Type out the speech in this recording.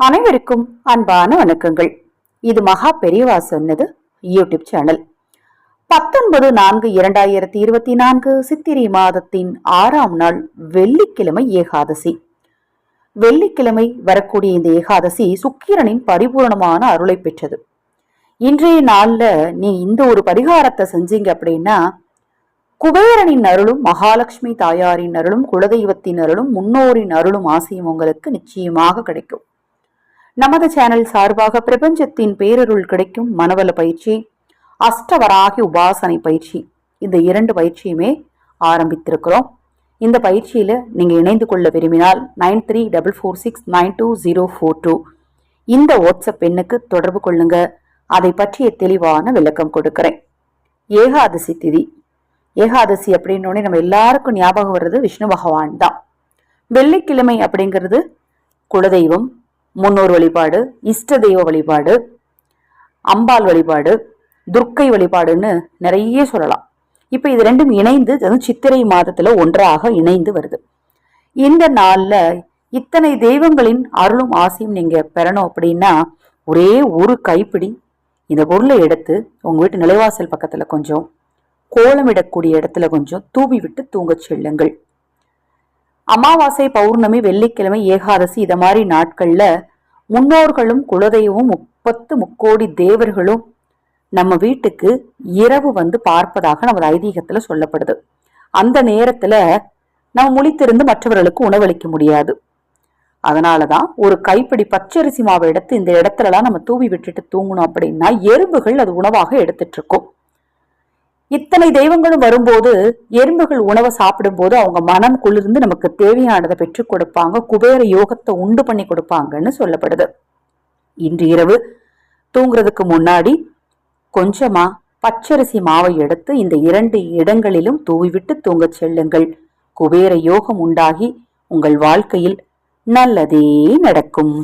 அனைவருக்கும் அன்பான வணக்கங்கள். இது மகா பெரியவா சொன்னது யூடியூப் சேனல். பத்தொன்பது நான்கு இரண்டாயிரத்தி இருபத்தி நான்கு சித்திரை மாதத்தின் ஆறாம் நாள் வெள்ளிக்கிழமை ஏகாதசி. வெள்ளிக்கிழமை வரக்கூடிய இந்த ஏகாதசி சுக்கிரனின் பரிபூரணமான அருளை பெற்றது. இன்றைய நாள்ல நீ இந்த ஒரு பரிகாரத்தை செஞ்சீங்க அப்படின்னா குபேரனின் அருளும் மகாலட்சுமி தாயாரின் அருளும் குலதெய்வத்தின் அருளும் முன்னோரின் அருளும் ஆசையும் உங்களுக்கு நிச்சயமாக கிடைக்கும். நமது சேனல் சார்பாக பிரபஞ்சத்தின் பேரருள் கிடைக்கும் மனவள பயிற்சி அஷ்டவராகி உபாசனை பயிற்சி. இந்த இரண்டு பயிற்சியுமே ஆரம்பித்திருக்கிறோம். இந்த பயிற்சியில் நீங்கள் இணைந்து கொள்ள விரும்பினால் nine three double four six nine two zero four two இந்த வாட்ஸ்அப் எண்ணுக்கு தொடர்பு கொள்ளுங்க. அதை பற்றிய தெளிவான விளக்கம் கொடுக்கிறேன். ஏகாதசி திதி. ஏகாதசி அப்படின்னோடனே நம்ம எல்லாருக்கும் ஞாபகம் வர்றது விஷ்ணு பகவான் தான். வெள்ளிக்கிழமை அப்படிங்கிறது குலதெய்வம் முன்னோர் வழிபாடு இஷ்ட தெய்வ வழிபாடு அம்பாள் வழிபாடு துர்க்கை வழிபாடுன்னு நிறைய சொல்லலாம். இப்போ இது ரெண்டும் இணைந்து அதுவும் சித்திரை மாதத்துல ஒன்றாக இணைந்து வருது. இந்த நாளில் இத்தனை தெய்வங்களின் அருளும் ஆசையும் நீங்க பெறணும் அப்படின்னா ஒரே ஒரு கைப்பிடி இந்த பொருளை எடுத்து உங்க வீட்டு நிலைவாசல் பக்கத்துல கொஞ்சம் கோலமிடக்கூடிய இடத்துல கொஞ்சம் தூவி விட்டு தூங்கச் செல்லுங்கள். அமாவாசை பௌர்ணமி வெள்ளிக்கிழமை ஏகாதசி இத மாதிரி நாட்கள்ல முன்னோர்களும் குலதெய்வமும் முப்பத்து முக்கோடி தேவர்களும் நம்ம வீட்டுக்கு இரவு வந்து பார்ப்பதாக நமது ஐதீகத்துல சொல்லப்படுது. அந்த நேரத்துல நம்ம முழித்திருந்து மற்றவர்களுக்கு உணவளிக்க முடியாது. அதனாலதான் ஒரு கைப்பிடி பச்சரிசி மாவை எடுத்து இந்த இடத்துலலாம் நம்ம தூவி விட்டுட்டு தூங்கணும் அப்படின்னா எறும்புகள் அது உணவாக எடுத்துட்டு இருக்கும். இத்தனை தெய்வங்களும் வரும்போது எறும்புகள் உணவை சாப்பிடும்போது அவங்க மனம் குளிர்ந்து நமக்கு தேவையானதை பெற்றுக் கொடுப்பாங்க குபேர யோகத்தை உண்டு பண்ணி கொடுப்பாங்கன்னு சொல்லப்படுது. இன்று இரவு தூங்குறதுக்கு முன்னாடி கொஞ்சமா பச்சரிசி மாவை எடுத்து இந்த இரண்டு இடங்களிலும் தூவிவிட்டு தூங்கச் செல்லுங்கள். குபேர யோகம் உண்டாகி உங்கள் வாழ்க்கையில் நல்லதே நடக்கும்.